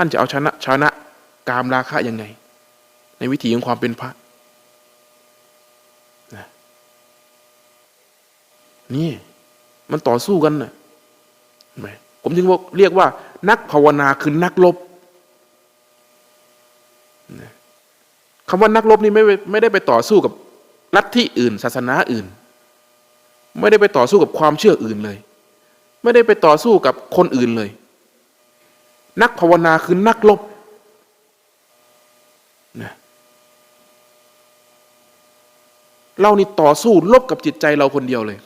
ท่านจะเอาชนะชนะกามราคะยังไง ในวิถีของความเป็นพระนะนี่มันต่อสู้กันนะผมจึงบอกเรียกว่า นักภาวนาคือนักลบนะคำว่านักลบนี่ไม่ไม่ได้ไปต่อสู้กับลัทธิอื่น ศาสนาอื่น ไม่ได้ไปต่อสู้กับความเชื่ออื่นเลย ไม่ได้ไปต่อสู้กับคนอื่นเลย นักภาวนาคือนักลบนะเรานี่ต่อสู้ลบกับจิตใจเราคนเดียวเลย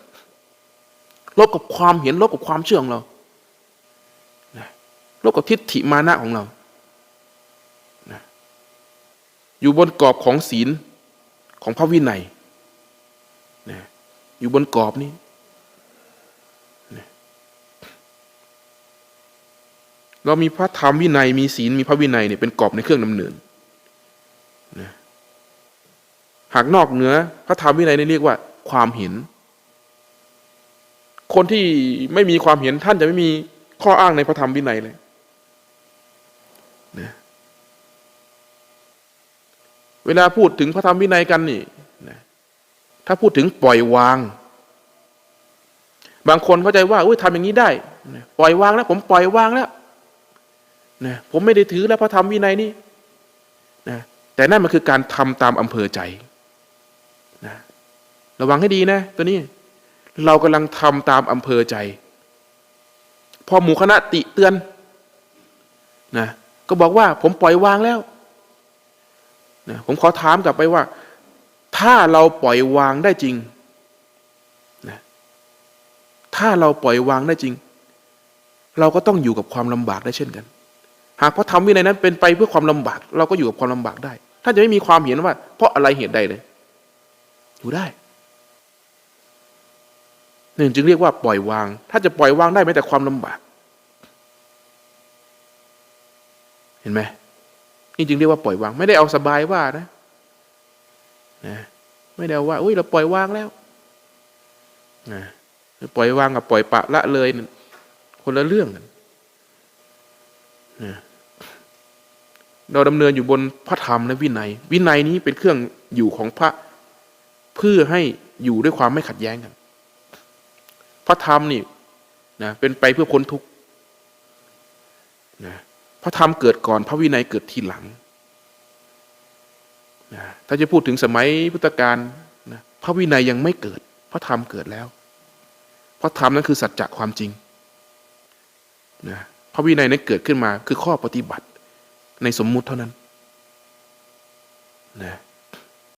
ลบกับความเห็นลบกับความเชื่อของเรานะลบกับทิฏฐิมานะของเรานะอยู่บนกรอบของศีลของพระวินัยนะอยู่บนกรอบนี้นะ เรามีพระธรรมวินัยมีศีลมีพระวินัยเนี่ยเป็นกรอบในเครื่องดำเนินนะหากนอกเหนือพระธรรมวินัยนี่เรียกว่า ความเห็น คนที่ไม่มีความเห็นท่านจะไม่มีข้ออ้างในพระธรรมวินัยเลยนะเวลาพูดถึงพระธรรมวินัยกันนี่นะถ้าพูดถึงปล่อยวาง บางคนเข้าใจว่าอุ้ยทำอย่างนี้ได้ ปล่อยวางแล้ว ผมปล่อยวางแล้ว นะผมไม่ได้ถือแล้วพระธรรมวินัยนี่นะแต่นั่นมันคือการทำตามอำเภอใจนะระวังให้ดีนะ ตัวนี้ เรากำลังทำตามอำเภอใจ พอหมู่คณะติเตือนนะก็บอกว่าผมปล่อยวางแล้วนะผมขอถามกลับไปว่า ถ้าเราปล่อยวางได้จริงนะถ้าเราปล่อยวางได้จริง เราก็ต้องอยู่กับความลำบากได้เช่นกัน หากพระธรรมวินัยนั้นเป็นไปเพื่อความลำบาก เราก็อยู่กับความลำบากได้ถ้าจะไม่มีความเห็นว่า เพราะอะไรเหตุใดเลย อยู่ได้หนึ่งจึงเรียกว่าปล่อยวาง ถ้าจะปล่อยวางได้แม้แต่ความลำบาก เห็นไหมนี่จึงเรียกว่าปล่อยวาง ไม่ได้เอาสบายว่านะนะไม่ได้เอาว่าอุ้ยเราปล่อยวางแล้วนะปล่อยวางกับปล่อยปะละเลย คนละเรื่องกันนะ เราดำเนินอยู่บนพระธรรมและวินัย วินัยนี้เป็นเครื่องอยู่ของพระเพื่อให้อยู่ด้วยความไม่ขัดแย้งกัน พระธรรมนี่นะเป็นไปเพื่อพ้นทุกข์นะพระธรรมเกิดก่อน พระวินัยเกิดทีหลังนะถ้าจะพูดถึงสมัยพุทธกาลนะพระวินัยยังไม่เกิด พระธรรมเกิดแล้ว พระธรรมนั้นคือสัจจะความจริงนะพระวินัยนั้นเกิดขึ้นมาคือข้อปฏิบัติ ในสมมุติเท่านั้นนะ